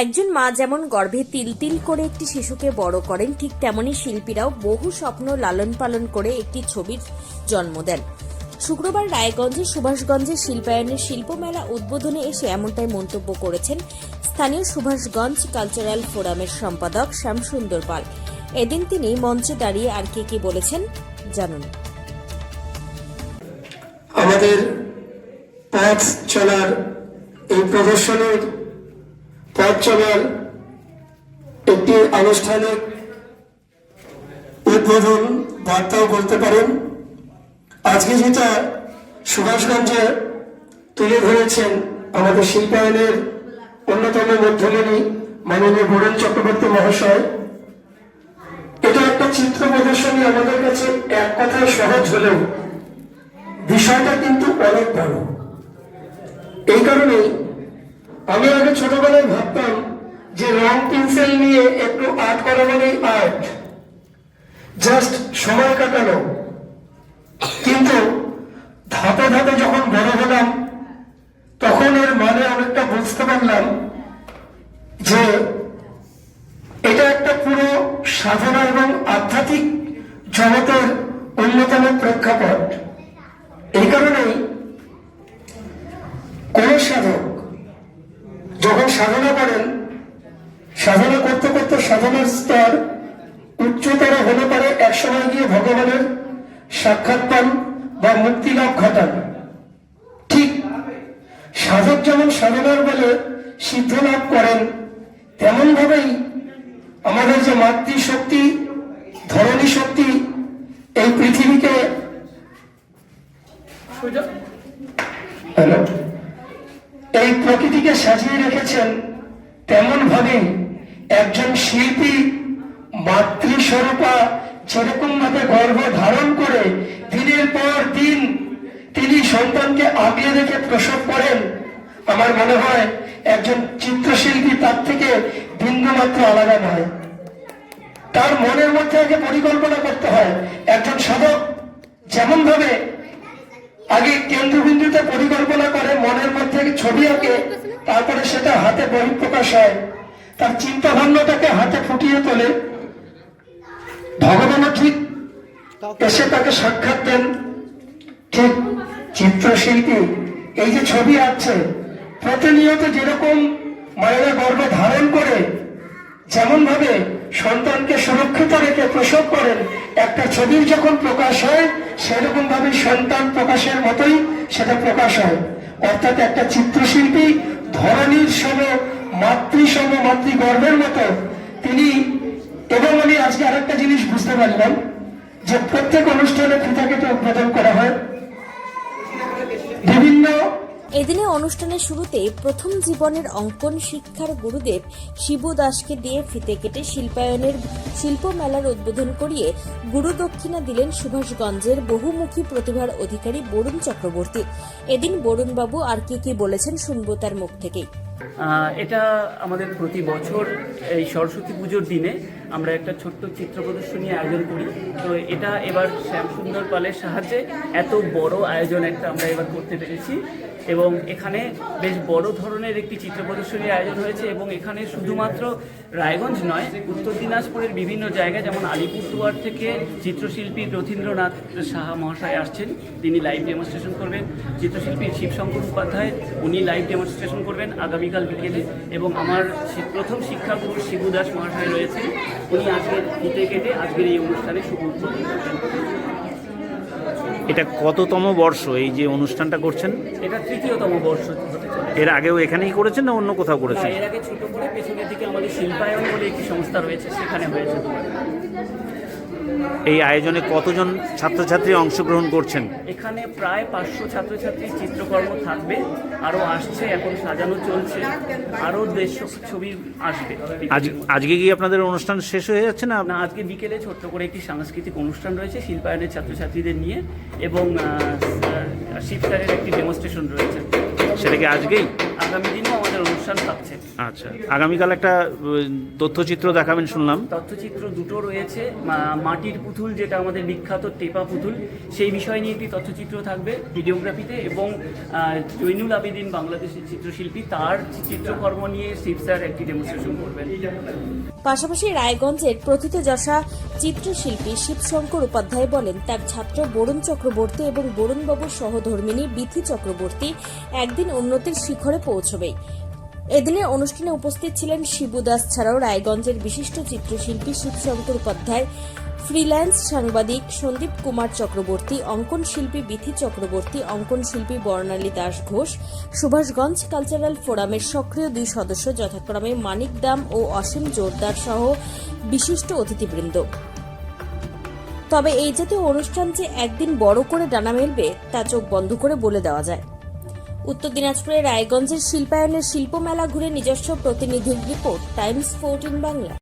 একজন মা যেমন গর্ভে তিল তিল করে একটি শিশুকে বড় করেন, ঠিক তেমনি শিল্পীরাও বহু স্বপ্ন লালন পালন করে একটি ছবির জন্ম দেন। শুক্রবার রায়গঞ্জে সুভাষগঞ্জে শিল্পায়নের শিল্পমেলা উদ্বোধনে এসে এমনটাই মন্তব্য করেছেন স্থানীয় সুভাষগঞ্জ কালচারাল ফোরামের সম্পাদক শ্যামসুন্দর পাল। এদিন তিনি মঞ্চে দাঁড়িয়ে আর কে কি বলেছেন জানুন। আমাদের পথ চলার এই প্রদর্শনীর পথ চলার একটি আনুষ্ঠানিক উদ্বোধন বার্তাও বলতে পারেন। আজকে যেটা সুভাষগঞ্জে তুলে ধরেছেন আমাদের শিল্পায়নের অন্যতম মধ্যমণি মাননীয় বরুণ চক্রবর্তী মহাশয়, এটা একটা চিত্র প্রদর্শনী আমাদের কাছে এক কথায় সহজ হলেও বিষয়টা কিন্তু অনেক বড়। এই কারণেই আমি আগে ছোটবেলায় ভাবতাম যে রং পেন্সিল নিয়ে একটু আর্ট করা মানেই আর্ট জাস্ট সময় কাটানো। কিন্তু ধাপে ধাপে যখন বড় হলাম, তখন এর মানে অনেকটা বুঝতে পারলাম যে এটা একটা পুরো সাধনা এবং আধ্যাত্মিক জগতের অন্যতম প্রেক্ষাপট। এই কারণেই কোন সাধক সাধনা করেন সাধনা করতে করতে সাধনার স্তর উচ্চতর হতে পারে। একসময় গিয়ে ভগবানের সাক্ষাৎ পান বা মুক্তি লাভ ঘটান। ঠিক সাধক যেমন সাধনার বলে সিদ্ধ লাভ করেন তেমন ভাবেই আমাদের যে মাতৃশক্তি ধরণী শক্তি এই পৃথিবীকে হ্যালো? এই প্রকৃতিকে সাজিয়ে রেখেছেন তেমন ভাবে একজন শিল্পী মাতৃস্বরূপা যেরকম ভাবে গর্ভ ধারণ করে দিনের পর দিন তিনি সন্তানকে আগলে রেখে প্রসব করেন, আমার মনে হয় একজন চিত্রশিল্পী তার থেকে বিন্দুমাত্র আলাদা নয়। তার মনের মধ্যে আগে পরিকল্পনা করতে হয়, একজন সাধক যেমন ভাবে আগে কেন্দ্রবিন্দুতে পরিকল্পনা করে মনের মধ্যে ছবি আঁকে, তারপরে সেটা হাতে বহিঃপ্রকাশ হয়। তার চিন্তা ভাবনাটাকে হাতে ফুটিয়ে তোলে। ভগবানও ঠিক এসে তাকে সাক্ষাৎ দেন। ঠিক চিত্রশিল্পী, এই যে ছবি আঁকছে, প্রতিনিয়ত যেরকম মায়েরা গর্ভ ধারণ করে যেমন ভাবে সন্তানকে সুরক্ষিত রেখে প্রসব করেন। একটা ছবির যখন প্রকাশ হয় সেরকম ভাবে সন্তান প্রকাশের মতোই সেটা প্রকাশ হয়। অর্থাৎ একটা চিত্রশিল্পী ধরনীর সম মাতৃসম মাতৃগর্ভের মতো তিনি এবং আমি আজকে আরেকটা জিনিস বুঝতে পারলাম যে প্রত্যেক অনুষ্ঠানে ফিতা কেটে উদ্বোধন করা হয়। এদিনে অনুষ্ঠানের শুরুতে প্রথম জীবনের অঙ্কন শিক্ষার গুরুদেব শিবু দাসকে দিয়ে ফিতে কেটে শিল্পায়নের শিল্প মেলার উদ্বোধন করিয়ে গুরু দক্ষিণা দিলেন সুভাষগঞ্জের বহুমুখী প্রতিভার অধিকারী বরুণ চক্রবর্তী। এদিন বরুণবাবু আর কি কি বলেছেন শুনব তার মুখ থেকেই। এটা আমাদের প্রতি বছর এই সরস্বতী পুজোর দিনে আমরা একটা ছোট্ট চিত্র প্রদর্শনী আয়োজন করি। তো এটা এবার শ্যামসুন্দর পালের সাহায্যে এত বড় আয়োজন একটা আমরা এবার করতে পেরেছি। এবং এখানে বেশ বড় ধরনের একটি চিত্র প্রদর্শনীর আয়োজন হয়েছে এবং এখানে শুধুমাত্র রায়গঞ্জ নয়, উত্তর দিনাজপুরের বিভিন্ন জায়গায়, যেমন আলিপুরদুয়ার থেকে চিত্রশিল্পী রথীন্দ্রনাথ সাহা মহাশয় আসছেন। তিনি লাইভ ডেমনস্ট্রেশন করবেন। চিত্রশিল্পী শিবশঙ্কর উপাধ্যায়, উনি লাইভ ডেমনস্ট্রেশন করবেন আগামীকাল বিকেলে। এবং আমার প্রথম শিক্ষাগুরু শিবু দাস মহাশয় রয়েছেন। উনি আজকে কেটে আজকের এই অনুষ্ঠানে শুভ উদ্বোধন করবেন। এটা কততম বর্ষ এই যে অনুষ্ঠানটা করছেন? এটা তৃতীয়তম বর্ষ এর আগেও এখানেই করেছেন না অন্য কোথাও করেছেন? এর আগে ছোট করে পেছনের দিকে আমাদের শিল্পায়ন বলে একটি সংস্থা রয়েছে সেখানে হয়েছে এই আয়োজনে কতজন ছাত্রছাত্রী অংশগ্রহণ করছেন? এখানে প্রায় পাঁচশো ছাত্রছাত্রীর চিত্রকর্ম থাকবে। আরও আসছে এখন সাজানো চলছে। আরও দেড়শো ছবি আসবে। আজ আজকে কি আপনাদের অনুষ্ঠান শেষ হয়ে যাচ্ছে না? না আজকে বিকেলে ছোট্ট করে একটি সাংস্কৃতিক অনুষ্ঠান রয়েছে শিল্পায়নের ছাত্রছাত্রীদের নিয়ে এবং শিবস্টারের একটি ডেমনস্ট্রেশন রয়েছে। সেটা কি আজকেই? আগামী দিনেও আমাদের অনুষ্ঠান থাকছে। আচ্ছা আগামীকাল একটা তথ্যচিত্র দেখাবেন শুনলাম। তথ্যচিত্র দুটো রয়েছে মাটির পুতুল যেটা আমাদের বিখ্যাত টেপা পুতুল সেই বিষয় নিয়ে একটি তথ্যচিত্র থাকবে ভিডিওগ্রাফিতে এবং জৈনুল আবেদিন বাংলাদেশের চিত্রশিল্পী তার চিত্রকর্ম নিয়ে শিব স্যার একটি ডেমনস্ট্রেশন করবেন। পাশাপাশি রায়গঞ্জের প্রথিতযশা চিত্রশিল্পী শিবশঙ্কর উপাধ্যায় বলেন তার ছাত্র বরুণ চক্রবর্তী এবং বরুণবাবুর সহধর্মিনী বিথি চক্রবর্তী একদিন উন্নতির শিখরে পৌঁছবেই এদিনের অনুষ্ঠানে উপস্থিত ছিলেন শিবু দাস ছাড়াও রায়গঞ্জের বিশিষ্ট চিত্রশিল্পী শিবশঙ্কর উপাধ্যায়, ফ্রিল্যান্স সাংবাদিক সন্দীপ কুমার চক্রবর্তী, অঙ্কন শিল্পী বিথি চক্রবর্তী, অঙ্কন শিল্পী বর্ণালী দাস ঘোষ, সুভাষগঞ্জ কালচারাল ফোরামের সক্রিয় দুই সদস্য যথাক্রমে মানিক দাম ও অসীম জোরদার সহ বিশিষ্ট অতিথিবৃন্দ। তবে এই জাতীয় অনুষ্ঠান যে একদিন বড় করে ডানা মেলবে, তা চোখ বন্ধ করে বলে দেওয়া যায়। উত্তর দিনাজপুরের রায়গঞ্জের শিল্পায়নের শিল্পমেলা ঘুরে নিজস্ব প্রতিনিধির রিপোর্ট টাইমস ফোরটিন বাংলা।